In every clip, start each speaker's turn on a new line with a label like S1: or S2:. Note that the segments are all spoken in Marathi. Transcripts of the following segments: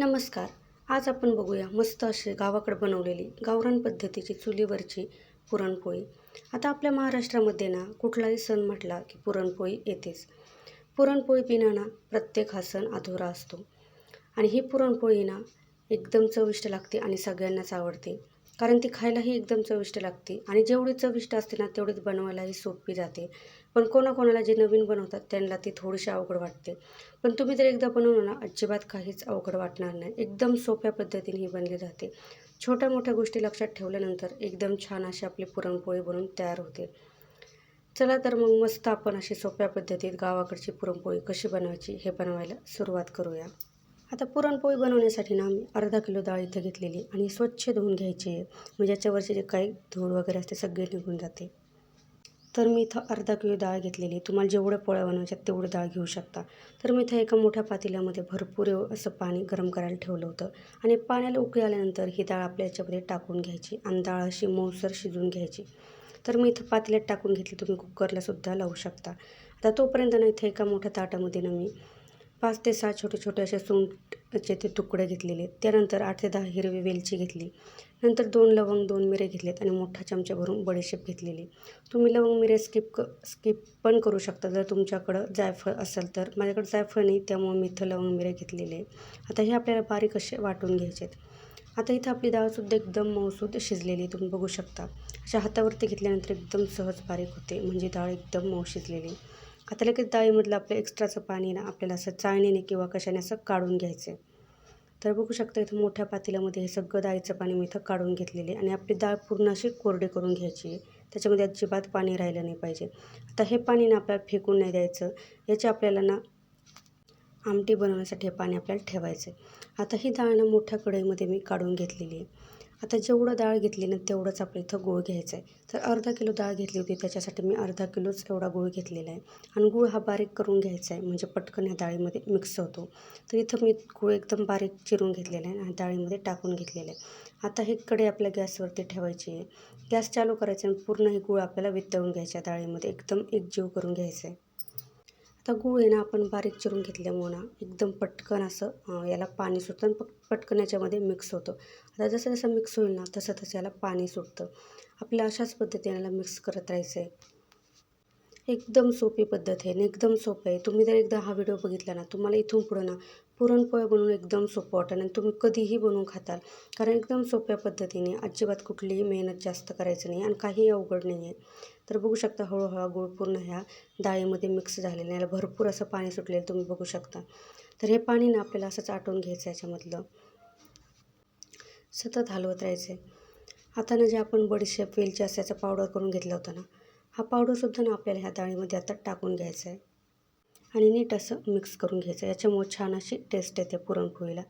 S1: नमस्कार. आज आपण बघूया मस्त अशी गावाकडे बनवलेली गावरान पद्धतीची चुलीवरची पुरणपोळी. आता आपल्या महाराष्ट्रामध्ये ना कुठलाही सण म्हटला की पुरणपोळी येतेच. पुरणपोळी बिना ना प्रत्येक हा सण अधुरा असतो. आणि ही पुरणपोळी ना एकदम चविष्ट लागते आणि सगळ्यांनाच आवडते. कारण ती खायलाही एकदम चविष्ट लागते आणि जेवढी चविष्ट असते ना तेवढीच बनवायलाही सोपी जाते. पण कोणाकोणाला जे नवीन बनवतात त्यांना ती थोडीशी अवघड वाटते. पण तुम्ही जर एकदा बनवलं ना अजिबात काहीच अवघड वाटणार नाही. एकदम सोप्या पद्धतीने ही बनली जाते. छोट्या मोठ्या गोष्टी लक्षात ठेवल्यानंतर एकदम छान अशी आपली पुरणपोळी बनवून तयार होते. चला तर मग मस्त आपण अशी सोप्या पद्धतीत गावाकडची पुरणपोळी कशी बनवायची हे बनवायला सुरुवात करूया. आता पुरणपोळी बनवण्यासाठी ना मी अर्धा किलो डाळ इथं घेतलेली आणि स्वच्छ धुवून घ्यायची आहे. म्हणजे याच्यावरचे जे काही धूळ वगैरे असते सगळे निघून जाते. तर मी इथं अर्धा किलो डाळ घेतलेली तुम्हाला जेवढं पोळ्या बनवायच्या तेवढं डाळ घेऊ शकता. तर मी इथं एका मोठ्या पातेल्यामध्ये भरपूर असं पाणी गरम करायला ठेवलं होतं. आणि पाण्याला उकळी आल्यानंतर ही डाळ आपल्या याच्यामध्ये टाकून घ्यायची आणि डाळ अशी मऊसर शिजवून घ्यायची. तर मी इथं पातेल्यात टाकून घेतली. तुम्ही कुकरलासुद्धा लावू शकता. आता तोपर्यंत ना इथे एका मोठ्या ताटामध्ये ना मी पाच ते सहा छोटे छोटे असे सुंठचे ते तुकडे घेतलेले. त्यानंतर आठ ते दहा हिरवी वेलची घेतली. नंतर दोन लवंग दोन मिरे घेतलेत आणि मोठा चमचा भरून बडीशेप घेतलेली. तुम्ही लवंग मिरे स्किप क स्किप पण करू शकता. जर तुमच्याकडं जायफळ असेल तर. माझ्याकडे जायफळ नाही त्यामुळे मी इथं लवंग मिरे घेतलेले. आता हे आपल्याला बारीक असे वाटून घ्यायचे आहेत आता इथं आपली डाळसुद्धा एकदम मऊसूद शिजलेली तुम्ही बघू शकता. अशा हातावरती घेतल्यानंतर एकदम सहज बारीक होते. म्हणजे डाळ एकदम मऊ शिजलेली. आता लगेच डाळीमधलं आपलं एक्स्ट्राचं पाणी ना आपल्याला असं चाळणीने किंवा कशाने असं काढून घ्यायचं आहे तर बघू शकता इथं मोठ्या पातेल्यामध्ये हे सगळं डाळीचं पाणी मी इथं काढून घेतलेले आणि आपली डाळ पूर्ण अशी कोरडी करून घ्यायची आहे. त्याच्यामध्ये अजिबात पाणी राहिलं नाही पाहिजे. आता हे पाणी ना आपल्याला फेकून नाही द्यायचं. याची आपल्याला ना आमटी बनवण्यासाठी हे पाणी आपल्याला ठेवायचं आहे आता ही डाळ ना मोठ्या कढईमध्ये मी काढून घेतलेली आहे. आता जेवढं डाळ घेतली ना तेवढंच आपल्या इथं गूळ घ्यायचं आहे तर अर्धा किलो डाळ घेतली होती त्याच्यासाठी मी अर्धा किलोच एवढा गूळ घेतलेला आहे. आणि गूळ हा बारीक करून घ्यायचा आहे म्हणजे पटकन ह्या डाळीमध्ये मिक्स होतो. तर इथं मी गूळ एकदम बारीक चिरून घेतलेला आहे आणि डाळीमध्ये टाकून घेतलेलं आहे. आता हे कढई आपल्या गॅसवरती ठेवायची आहे. गॅस चालू करायचा आणि पूर्ण हे गूळ आपल्याला वितळून घ्यायच्या डाळीमध्ये एकदम एकजीव करून घ्यायचं आहे आता गूळ आहे ना आपण बारीक चिरून घेतल्यामुळं ना एकदम पटकन असं याला पाणी सुटतं आणि पट पटकन याच्यामध्ये मिक्स होतं. आता जसं जसं मिक्स होईल ना तसं तसं याला पाणी सुटतं. आपल्याला अशाच पद्धतीने याला मिक्स करत राहायचं आहे एकदम सोपी पद्धत आहे आणि एकदम सोपं आहे. तुम्ही जर एकदा हा व्हिडिओ बघितला ना तुम्हाला इथून पुढं ना पुरणपोळ्या बनवून एकदम सोपं वाटेल आणि तुम्ही कधीही बनवून खाताल. कारण एकदम सोप्या पद्धतीने अजिबात कुठलीही मेहनत जास्त करायचं नाही आणि काही अवघड नाही आहे तर बघू शकता हळूहळू गूळ पूर्ण ह्या डाळीमध्ये मिक्स झालेलं आहे. याला भरपूर असं पाणी सुटलेलं तुम्ही बघू शकता. तर हे पाणी ना आपल्याला असंच आटवून घ्यायचं याच्यामधलं. सतत हलवत राहायचं आहे आता ना जे आपण बडीशेप वेलची असल्याचा पावडर करून घेतला होता ना हा पावडरसुद्धा ना आपल्याला ह्या डाळीमध्ये आता टाकून घ्यायचा आहे. आणि नीट असं मिक्स करून घ्यायचं आहे. याच्यामुळे छान अशी टेस्ट येते पुरणपोळीला.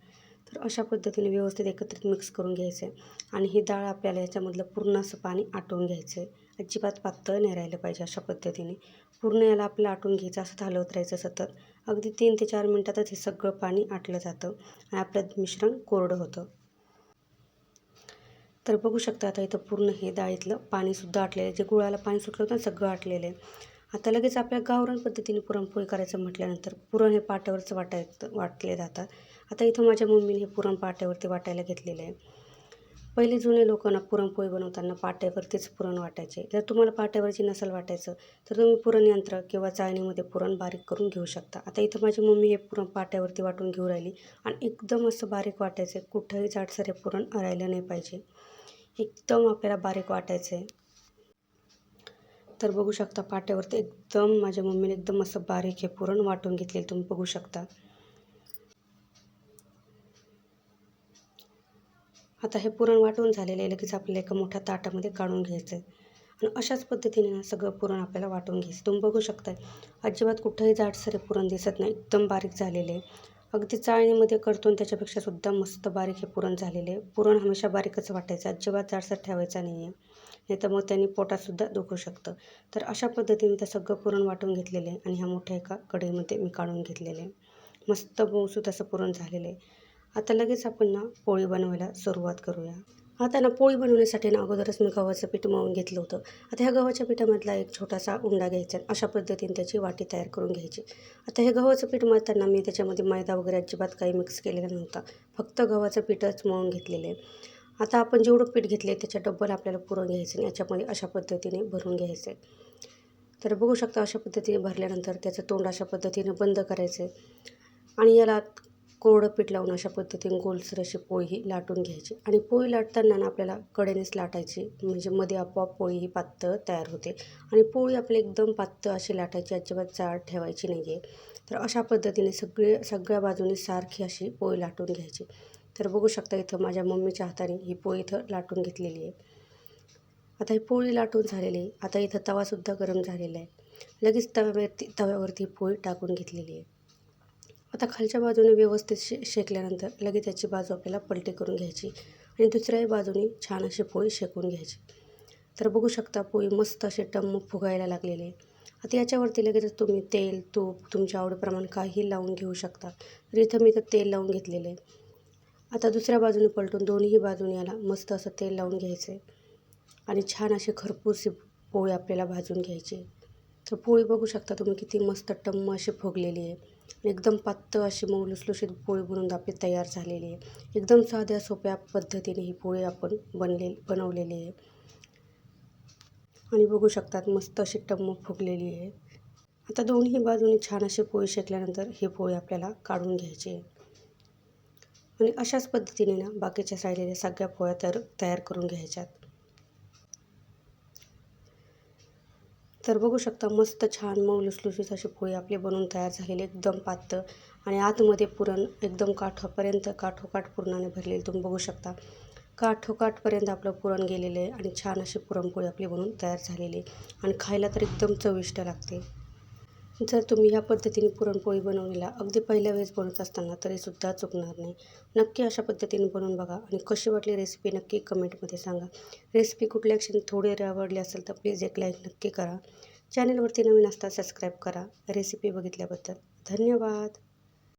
S1: तर अशा पद्धतीने व्यवस्थित एकत्रित मिक्स करून घ्यायचं आहे आणि ही डाळ आपल्याला याच्यामधलं पूर्ण असं पाणी आटवून घ्यायचं आहे अजिबात पातळ नाही राहिलं पाहिजे अशा पद्धतीने. पूर्ण याला आपलं आटून घ्यायचं असं हलवत राहायचं सतत. अगदी तीन ते चार मिनटातच हे सगळं पाणी आटलं जातं आणि आपलं मिश्रण कोरडं होतं. तर बघू शकता आता इथं पूर्ण हे डाळीतलं पाणीसुद्धा आटलेलं आहे. जे गुळाला पाणी सुटलं होतं सगळं आटलेलं आहे. आता लगेच आपल्या गावरान पद्धतीने पुरणपोळी करायचं म्हटल्यानंतर पुरण हे पाट्यावरचं वाटायचं वाटले जातात. आता इथं माझ्या मम्मीने हे पुरण पाट्यावरती वाटायला घेतलेलं आहे. पहिले जुने लोकांना पुरणपोळी बनवताना पाट्यावरतीच पुरण वाटायचे. जर तुम्हाला पाट्यावरची नसेल वाटायचं तर तुम्ही पुरण यंत्र किंवा चाळणीमध्ये पुरण बारीक करून घेऊ शकता. आता इथं माझी मम्मी हे पुरण पाट्यावरती वाटून घेऊ राहिली आणि एकदम असं बारीक वाटायचं. कुठंही जाडसर पुरण राहिलं नाही पाहिजे. एकदम आपल्याला बारीक वाटायचं आहे तर बघू शकता पाट्यावरती एकदम माझ्या मम्मीने एकदम असं बारीक हे पुरण वाटून घेतलेलं तुम्ही बघू शकता. आता हे पुरण वाटून झालेलं आहे. लगेच आपल्याला एका मोठ्या ताटामध्ये काढून घ्यायचं आहे आणि अशाच पद्धतीने ना सगळं पुरण आपल्याला वाटून घ्यायचं तुम्ही बघू शकताय अजिबात कुठंही जाडसर हे पुरण दिसत नाही. एकदम बारीक झालेले आहे. अगदी चाळणीमध्ये करतो आणि त्याच्यापेक्षा सुद्धा मस्त बारीक हे पुरण झालेले आहे. पुरण हमेशा बारीकच वाटायचं. अजिबात जाडसर ठेवायचा नाही आहे नाही तर मग त्यांनी पोटातसुद्धा दुखू शकतं. तर अशा पद्धतीने ते सगळं पुरण वाटून घेतलेलं आहे. आणि ह्या मोठ्या एका कढईमध्ये मी काढून घेतलेले आहे. मस्त मऊसूत असं पुरण झालेलं आहे. आता लगेच आपण ना पोळी बनवायला सुरुवात करूया. आता ना पोळी बनवण्यासाठी ना अगोदरच मी गव्हाचं पीठ मळून घेतलं होतं. आता ह्या गव्हाच्या पिठामधला एक छोटासा उंडा घ्यायचा अशा पद्धतीने त्याची वाटी तयार करून घ्यायची. आता हे गव्हाचं पीठ मळताना मी त्याच्यामध्ये मैदा वगैरे अजिबात काही मिक्स केलेला नव्हता. फक्त गव्हाचं पीठच मळून घेतलेलं आहे. आता आपण जेवढं पीठ घेतलं आहे त्याच्या डब्बल आपल्याला पुरण घ्यायचं आणि याच्यामध्ये अशा पद्धतीने भरून घ्यायचं आहे तर बघू शकता अशा पद्धतीने भरल्यानंतर त्याचं तोंड अशा पद्धतीने बंद करायचं आहे आणि याला कोरडं पीठ लावून अशा पद्धतीने गोलसर अशी पोळी ही लाटून घ्यायची. आणि पोळी लाटताना ना आपल्याला कडेनेच लाटायची. म्हणजे मध्ये आपोआप पोळी ही पातळ तयार होते. आणि पोळी आपली एकदम पातळ अशी लाटायची. अजिबात जाड ठेवायची नाही आहे तर अशा पद्धतीने सगळे सगळ्या बाजूने सारखी अशी पोळी लाटून घ्यायची. तर बघू शकता इथं माझ्या मम्मीच्या हाताने ही पोळी इथं लाटून घेतलेली आहे. आता ही पोळी लाटून झालेली आहे. आता इथं तवासुद्धा गरम झालेला आहे. लगेच तव्यावरती तव्यावरती पोळी टाकून घेतलेली आहे. आता खालच्या बाजूने व्यवस्थित शे शेकल्यानंतर लगेच त्याची बाजू आपल्याला पलटी करून घ्यायची आणि दुसऱ्याही बाजूने छान अशी पोळी शेकून घ्यायची. तर बघू शकता पोळी मस्त असे टम्म फुगायला लागलेले आहे आता याच्यावरती लगेच तुम्ही तेल तूप तुमच्या आवडीप्रमाणे काही लावून घेऊ शकता. तर इथं मी तर तेल लावून घेतलेलं आहे. आता दुसऱ्या बाजूने पलटून दोन्ही बाजूने याला मस्त असं तेल लावून घ्यायचं आहे आणि छान असे खरपूरशी पोळी आपल्याला भाजून घ्यायची. आहे तर पोळी बघू शकता तुम्ही किती मस्त टम्म अशी फुगलेली आहे. एकदम पातळ अशी मऊ लुसलुशीत पोळी बनवून आपली तयार झालेली आहे. एकदम साध्या सोप्या पद्धतीने ही पोळी आपण बनले बनवलेली आहे. आणि बघू शकतात मस्त अशी टम्म फुगलेली आहे. आता दोन्ही बाजूनी छान अशी पोळी शेकल्यानंतर ही पोळी आपल्याला काढून घ्यायची आहे. आणि अशाच पद्धतीने ना बाकीच्या राहिलेल्या सगळ्या पोळ्या तर तयार करून घ्यायच्यात. तर बघू शकता मस्त छान मऊ लुसलुसीत अशी पोळी आपली बनवून तयार झालेली एकदम पातळ आणि आतमध्ये पुरण एकदम काठापर्यंत काठोकाठ पुरणाने भरलेली तुम्ही बघू शकता. काठोकाठपर्यंत आपलं पुरण गेलेलं आहे आणि छान अशी पुरणपोळी आपली बनवून तयार झालेली आहे. आणि खायला तर एकदम चविष्ट लागते. जर तुम्ही ह्या पद्धतीने पुरणपोळी बनवलेला अगदी पहिल्या वेळेस बनवत असताना तरीसुद्धा चुकणार नाही. नक्की अशा पद्धतीने बनवून बघा आणि कशी वाटली रेसिपी नक्की कमेंटमध्ये सांगा. रेसिपी कुठल्या क्षणी थोडी आवडली असेल तर प्लीज एक लाईक नक्की करा. चॅनलवरती नवीन असता सबस्क्राईब करा. रेसिपी बघितल्याबद्दल धन्यवाद.